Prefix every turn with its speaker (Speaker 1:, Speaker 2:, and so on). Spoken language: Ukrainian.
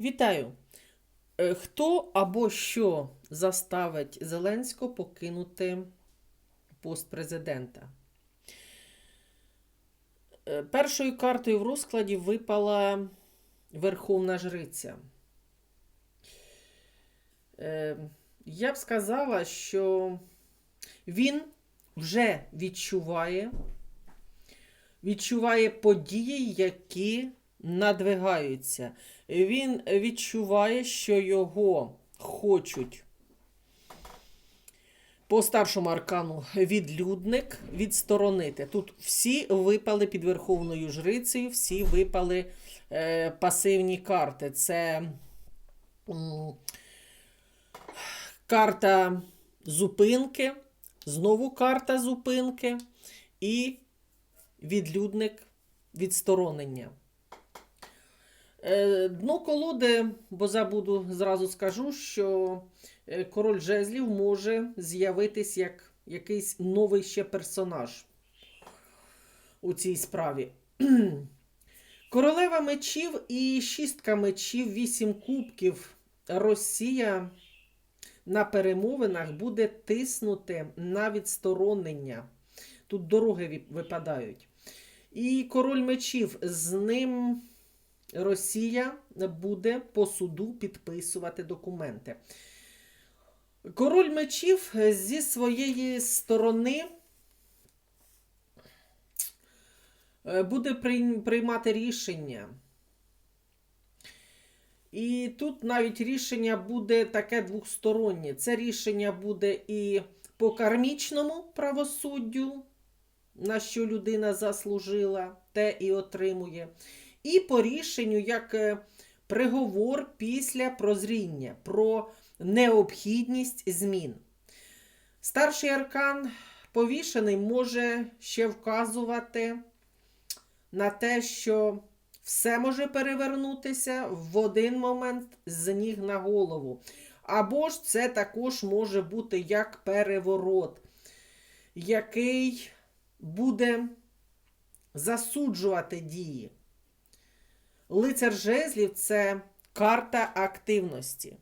Speaker 1: Вітаю! Е, Хто або що заставить Зеленського покинути пост президента? Е, Першою картою в розкладі випала Верховна Жриця. Е, Я б сказала, що він вже відчуває, відчуває події, які надвигаються. Він відчуває, що його хочуть по старшому аркану відлюдник відсторонити. Тут всі випали під Верховною Жрицею, всі випали е, пасивні карти. Це м, карта зупинки, знову карта зупинки і відлюдник відсторонення. Е, Дно колоди, бо забуду, зразу скажу, що е, король жезлів може з'явитись як якийсь новий ще персонаж у цій справі. Королева мечів і шістка мечів, вісім кубків. Росія на перемовинах буде тиснути на відсторонення. Тут дороги випадають. І король мечів з ним. Росія буде по суду підписувати документи. Король мечів зі своєї сторони е, буде приймати рішення. І тут навіть рішення буде таке двохстороннє. Це рішення буде і по кармічному правосуддю, на що людина заслужила, те і отримує і по рішенню як е, приговор після прозріння про необхідність змін. Старший аркан повішений може ще вказувати на те, що все може перевернутися в один момент з ніг на голову. Або ж це також може бути як переворот, який буде засуджувати дії. Лицар жезлів це карта активності.